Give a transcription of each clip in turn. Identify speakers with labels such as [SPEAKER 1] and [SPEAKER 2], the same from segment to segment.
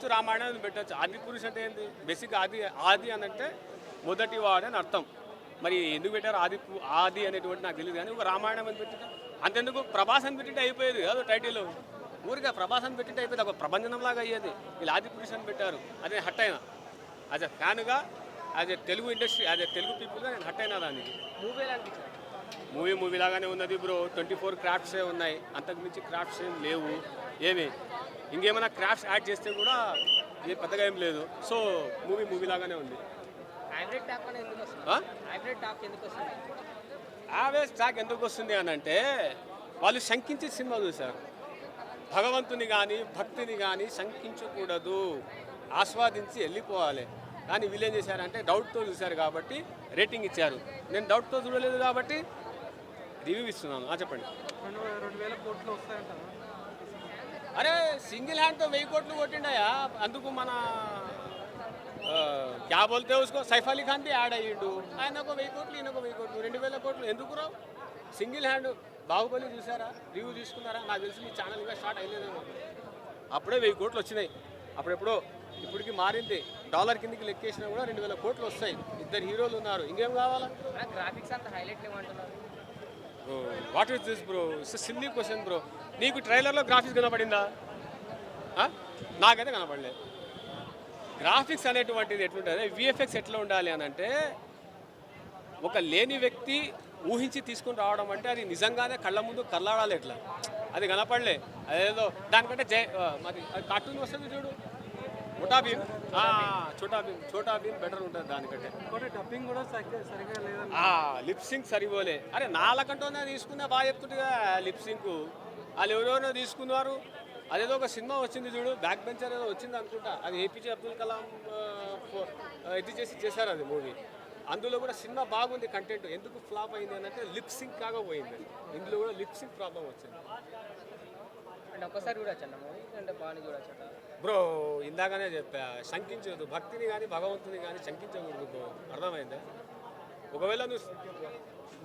[SPEAKER 1] పెట్టచ్చు రామాయణం పెట్టచ్చు. ఆది పురుష్ అంటే ఏంది? బేసిక్ ఆది ఆది అని అంటే మొదటి వాడు అని అర్థం. మరి ఎందుకు పెట్టారు ఆది ఆది అనేటువంటి నాకు తెలియదు కానీ ఒక రామాయణం అని పెట్టిట అంతెందుకు? ప్రభాస్ అని పెట్టింటే అయిపోయేది కాదు టైటిల్ ఊరిగా ప్రభాస్ అని పెట్టింటే అయిపోయింది. ఒక ప్రభంజనంలాగా అయ్యేది. వీళ్ళు ఆది పురుష్ అని పెట్టారు. అదే హట్ అయినా. As a ఫ్యాన్గా as a Telugu industry as a Telugu పీపుల్గా నేను హట్ అయినా దానికి.
[SPEAKER 2] మూవీ
[SPEAKER 1] మూవీ మూవీ లాగానే ఉన్నది బ్రో. ట్వంటీ ఫోర్ క్రాఫ్ట్సే ఉన్నాయి. అంతకు మించి క్రాఫ్ట్స్ ఏం లేవు. ఏమి? ఇంకేమైనా క్రాఫ్ట్స్ యాడ్ చేస్తే కూడా ఏ పెద్దగా ఏం లేదు. సో మూవీ మూవీ లాగానే ఉంది.
[SPEAKER 2] హైబ్రిడ్ టాక్ ఎందుకు వస్తుంది?
[SPEAKER 1] ఆ?
[SPEAKER 2] హైబ్రిడ్ టాక్ ఎందుకు వస్తుంది?
[SPEAKER 1] యావేజ్ ట్రాక్ ఎందుకు వస్తుంది అని అంటే వాళ్ళు శంకించే సినిమా చూశారు. భగవంతుని కానీ భక్తిని కానీ శంకించకూడదు. ఆస్వాదించి వెళ్ళిపోవాలి. కానీ వీళ్ళు ఏం చేశారంటే డౌట్తో చూశారు కాబట్టి రేటింగ్ ఇచ్చారు. నేను డౌట్తో చూడలేదు కాబట్టి రివ్యూ ఇస్తున్నాను. ఆ, చెప్పండి.
[SPEAKER 3] రెండు వేల కోట్లు వస్తాయంటారా
[SPEAKER 1] అరే సింగిల్ హ్యాండ్తో వెయ్యి కోట్లు కొట్టిండయా అందుకు మన క్యా బోల్తే ఉసుకో సైఫ్ అలీ ఖాన్ బి యాడ్ అయ్యిండు. ఆయన ఒక వెయ్యి కోట్లు ఈయన ఒక వెయ్యి కోట్లు రెండు వేల కోట్లు. ఎందుకు రావు? సింగిల్ హ్యాండ్ బాహుబలి చూసారా? రివ్యూ తీసుకున్నారా? నాకు తెలిసి మీ ఛానల్ ఇంకా స్టార్ట్ అయ్యలేదేమో. అప్పుడే వెయ్యి కోట్లు వచ్చినాయి. అప్పుడెప్పుడో ఇప్పటికి మారింది. డాలర్ కిందకి లెక్కేసినా కూడా రెండు వేల కోట్లు వస్తాయి. ఇద్దరు హీరోలు ఉన్నారు. ఇంకేం కావాలా?
[SPEAKER 2] గ్రాఫిక్స్ అంత highlight లేమంటున్నారు
[SPEAKER 1] what is this bro it's silly question bro నీకు ట్రైలర్లో గ్రాఫిక్స్ కనపడిందా? నాకైతే కనపడలేదు గ్రాఫిక్స్ అనేటువంటిది ఎట్లుంటుంది? విఎఫ్ఎక్స్ ఎట్లా ఉండాలి అని అంటే ఒక లేని వ్యక్తి ఊహించి తీసుకుని రావడం అంటే అది నిజంగానే కళ్ళ ముందు కళ్ళాడాలి ఎట్లా? అది కనపడలే. అదేదో దానికంటే జై మరి కార్టూన్ వస్తుంది చూడు. చోటా భీమ్ ఆ, చోటా భీమ్ చోటా భీమ్ బెటర్ ఉంటుంది దానికంటే.
[SPEAKER 3] డబ్బింగ్ కూడా సరిగ్గా సరిగ్గా లేదని
[SPEAKER 1] ఆ లిప్ సింక్ సరిపోలే. అరే నాలకంటోనే తీసుకున్నా బాగా చెప్తుంటగా లిప్ సింక్ వాళ్ళు ఎవరెవరో తీసుకున్నారు. అదేదో ఒక సినిమా వచ్చింది చూడు బ్యాక్ బెంచర్ ఏదో వచ్చింది అనుకుంటా. అది ఏపీజే అబ్దుల్ కలాం ఇది చేసి చేశారు అది మూవీ అందులో కూడా సినిమా బాగుంది కంటెంట్ ఎందుకు ఫ్లాప్ అయింది అని అంటే లిప్ సింక్ కాగా పోయింది. ఇందులో కూడా లిప్ సింక్ ప్రాబ్లం వచ్చింది.
[SPEAKER 2] అంటే ఒక్కసారి చూడొచ్చు అన్న మూవీ అంటే బాగానే చూడొచ్చు
[SPEAKER 1] బ్రో ఇందాకనే చెప్పా శంకించదు భక్తిని కానీ భగవంతుని కానీ శంకించకూడదు బ్రో. అర్థమైందా? ఒకవేళ నువ్వు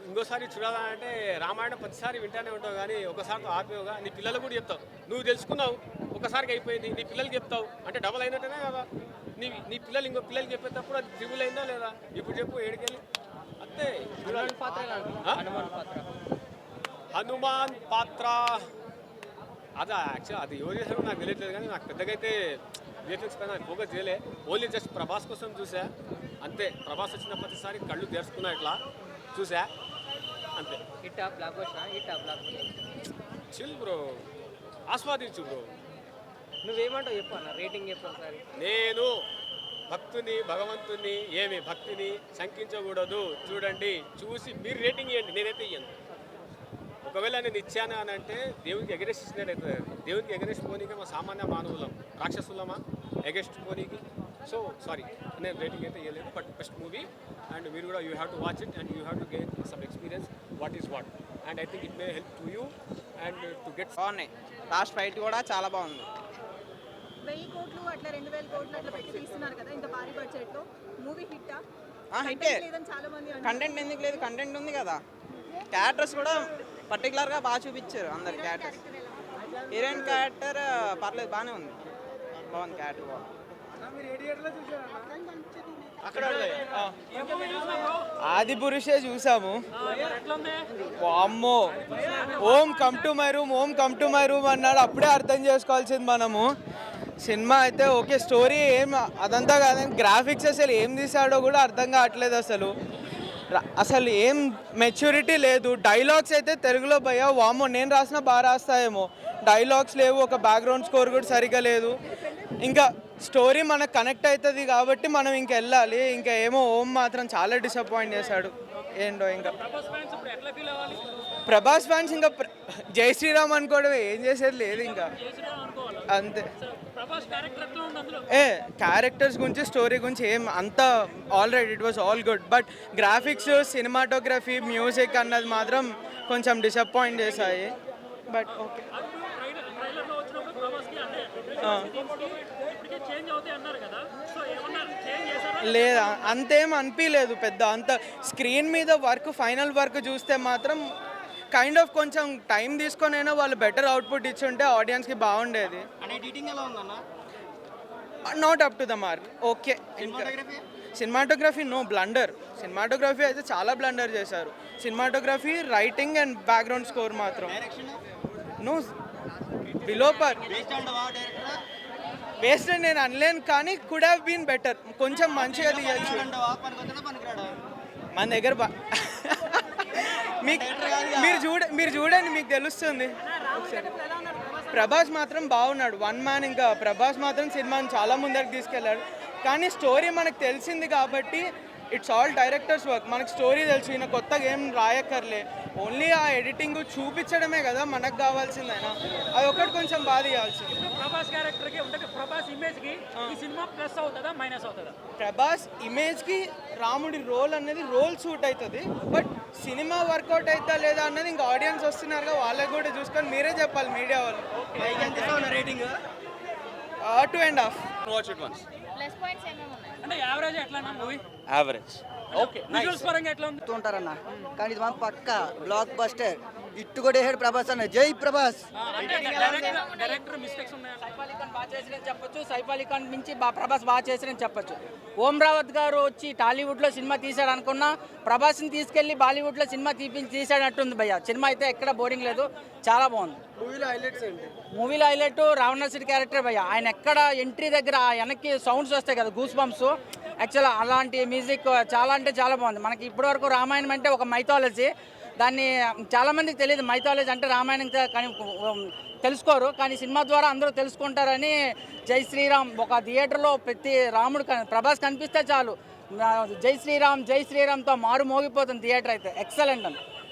[SPEAKER 1] ఇంకోసారి చూడాలంటే రామాయణం ప్రతిసారి వింటానే ఉంటావు కానీ ఒకసారితో ఆపేవుగా నీ పిల్లలు కూడా చెప్తావు. నువ్వు తెలుసుకున్నావు ఒకసారికి అయిపోయింది నీ పిల్లలకి చెప్తావు. అంటే డబల్ అయినట్టేనే కదా. నీ నీ పిల్లలు ఇంకో పిల్లలకి చెప్పేటప్పుడు అది ట్రిబుల్ అయిందా లేదా? ఇప్పుడు చెప్పు ఏడికెళ్ళి. అంతే.
[SPEAKER 2] హనుమాన్ పాత్ర.
[SPEAKER 1] అదా యాక్చువల్ అది ఎవరు చేశారో నాకు తెలియట్లేదు కానీ నాకు పెద్దగా అయితే విఎఫ్ఎక్స్ పైన ఫోకస్ చేయలే. ఓన్లీ జస్ట్ ప్రభాస్ కోసం చూసా. అంతే ప్రభాస్ వచ్చిన ప్రతిసారి కళ్ళు తెరుచుకున్నా ఇట్లా చూసా. అంతే.
[SPEAKER 2] హిట్ ఆ బ్లాక్ హిట్ ఆ బ్లాక్
[SPEAKER 1] చిల్ బ్రో ఆస్వాదించు బ్రో
[SPEAKER 2] నువ్వేమంటావు చెప్పు అన్న రేటింగ్ చెప్పు ఒకసారి.
[SPEAKER 1] నేను భక్తుని భగవంతుని ఏమి భక్తిని శంకించకూడదు. చూడండి చూసి మీరు రేటింగ్ ఇవ్వండి నేనైతే ఇయ్యను. ఒకవేళ నేను ఇచ్చాను అని అంటే దేవునికి ఎగరెస్ట్ ఇచ్చినట్టు అవుతుంది. అది. దేవునికి ఎగరెస్ట్ పోనీకి మా సామాన్య మానవులం. రాక్షసులమా? ఎగరెస్ట్ పోనీకి. సో సారీ నేను రేటింగ్ అయితే ఇవ్వలేదు బట్ బెస్ట్ మూవీ అండ్ మీరు కూడా you have to watch it and you have to gain some experience what is what and I think it may help to you and to get
[SPEAKER 4] బాగున్నాయి. Last fight కూడా చాలా బాగుంది.
[SPEAKER 5] వెయ్యి కోట్లు అట్లా రెండు వేల కోట్లు అట్లా పెట్టి తీస్తున్నారు కదా ఇంత భారీ బడ్జెట్లో మూవీ
[SPEAKER 4] హిట్టే. కంటెంట్ ఎందుకు లేదు? కంటెంట్ ఉంది కదా. క్యారెక్టర్స్ కూడా పర్టికులర్గా బాగా చూపించారు అందరు క్యారెక్టర్స్. హీరోయిన్ క్యారెక్టర్ పర్లేదు బాగానే ఉంది. బాగుంది క్యారెక్టర్ బాగుంది.
[SPEAKER 6] ఆది పురుషే చూసాము. అమ్మో Om come to my room Om come to my room అన్నాడు. అప్పుడే అర్థం చేసుకోవాల్సింది మనము. సినిమా అయితే ఓకే స్టోరీ ఏం అదంతా కాదని గ్రాఫిక్స్ అసలు ఏం తీసాడో కూడా అర్థం కావట్లేదు అసలు. అసలు ఏం మెచ్యూరిటీ లేదు. డైలాగ్స్ అయితే తెలుగులో భయ్యా వామో నేను రాసిన బాగా రాస్తాయేమో. డైలాగ్స్ లేవు ఒక బ్యాక్గ్రౌండ్ స్కోర్ కూడా సరిగా లేదు. ఇంకా స్టోరీ మనకు కనెక్ట్ అవుతుంది కాబట్టి మనం ఇంక వెళ్ళాలి. ఇంకా ఏమో ఓం మాత్రం చాలా డిసప్పాయింట్ చేశాడు. ఏంటో ఇంకా. ప్రభాస్ ఫ్యాన్స్ ఇంకా జై శ్రీరామ్ అనుకోవడమే ఏం చేసేది లేదు ఇంకా. అంతే. ఏ క్యారెక్టర్స్ గురించి స్టోరీ గురించి ఏం అంత already it was all good but graphics cinematography music అన్నది మాత్రం కొంచెం డిసప్పాయింట్ చేశాయి. బట్ ఓకే లేదా అంతేం అనిపించలేదు పెద్ద. అంత స్క్రీన్ మీద వర్క్ ఫైనల్ వర్క్ చూస్తే మాత్రం కైండ్ ఆఫ్ కొంచెం టైం తీసుకొనైనా వాళ్ళు బెటర్ అవుట్పుట్ ఇచ్చి ఉంటే ఆడియన్స్కి బాగుండేది. Not up to the mark okay cinematography no blunder cinematography అయితే చాలా బ్లండర్ చేశారు. Cinematography writing and background score మాత్రం. నో బిలో పర్ వేస్ట్ నేను అనలేను కానీ కుడ్ హ్యావ్ బీన్ బెటర్ కొంచెం మంచిగా తీయచ్చు. మన దగ్గర బా మీకు మీరు చూడ మీరు చూడండి మీకు తెలుస్తుంది. ప్రభాస్ మాత్రం బాగున్నాడు. వన్ మ్యాన్ ఇంకా ప్రభాస్ మాత్రం సినిమాని చాలా ముందరికి తీసుకెళ్ళాడు కానీ స్టోరీ మనకు తెలిసింది కాబట్టి ఇట్స్ ఆల్ డైరెక్టర్స్ వర్క్ మనకు స్టోరీ తెలుసు. ఈయన కొత్తగా ఏం రాయక్కర్లే. ఓన్లీ ఆ ఎడిటింగ్ చూపించడమే కదా మనకు కావాల్సిందైనా. అది ఒకటి కొంచెం బాధ ఇవ్వాల్సింది.
[SPEAKER 7] ప్రభాస్ క్యారెక్టర్కి అంటే ప్రభాస్ ఇమేజ్కి ఈ సినిమా ప్లస్ అవుతుందా మైనస్ అవుతుందా?
[SPEAKER 6] ప్రభాస్ ఇమేజ్కి రాముడి రోల్ అనేది రోల్ సూట్ అవుతుంది. బట్ సినిమా వర్కౌట్ అవుతా లేదా అన్నది ఇంకా ఆడియన్స్ వస్తున్నారుగా వాళ్ళకి కూడా చూసుకొని మీరే చెప్పాలి మీడియా వాళ్ళు. Rating? Two and half
[SPEAKER 1] watch it once
[SPEAKER 5] plus points ఏమేమి ఉన్నాయి?
[SPEAKER 7] అంటే యావరేజ్ ఎట్లా మూవీ?
[SPEAKER 1] యావరేజ్
[SPEAKER 7] ఓకే విజువల్స్ పరంగా ఎట్లా ఉంది?
[SPEAKER 8] ఉంటారన్న కానీ ఇది పక్క బ్లాక్ బస్టర్ ఇట్టు కూడా ప్రభాస్ అన్న. జై ప్రభాస్.
[SPEAKER 7] అంటే డైరెక్టర్ మిస్టేక్స్ ఉన్నాయా
[SPEAKER 2] చేసిరని చెప్పొచ్చు సైఫ్ అలీ ఖాన్ మించి బా ప్రభాస్ బాగా చేసిరని చెప్పొచ్చు. ఓం రావత్ గారు వచ్చి టాలీవుడ్లో సినిమా తీశాడు అనుకున్నా ప్రభాస్ని తీసుకెళ్ళి బాలీవుడ్లో సినిమా తీపించి తీసాడట్టుంది భయ్య. సినిమా అయితే ఎక్కడ బోరింగ్ లేదు చాలా బాగుంది.
[SPEAKER 6] మూవీలో హైలైట్స్ ఏంటి?
[SPEAKER 2] మూవీలో హైలైట్ రావణాసుడి క్యారెక్టర్ భయ్య. ఆయన ఎక్కడ ఎంట్రీ దగ్గర ఆ వెనక్కి సౌండ్స్ వస్తాయి కదా గూస్ బంప్స్ యాక్చువల్ అలాంటి మ్యూజిక్ చాలా అంటే చాలా బాగుంది. మనకి ఇప్పటివరకు రామాయణం అంటే ఒక మైథాలజీ దాన్ని చాలామందికి తెలియదు. మైథాలజీ అంటే రామాయణం కానీ తెలుసుకోరు. కానీ సినిమా ద్వారా అందరూ తెలుసుకుంటారని జై శ్రీరామ్ ఒక థియేటర్లో ప్రతి రాముడు ప్రభాస్ కనిపిస్తే చాలు. జై శ్రీరామ్ జై శ్రీరామ్తో మారు మోగిపోతుంది థియేటర్ అయితే. ఎక్సలెంట్ అని.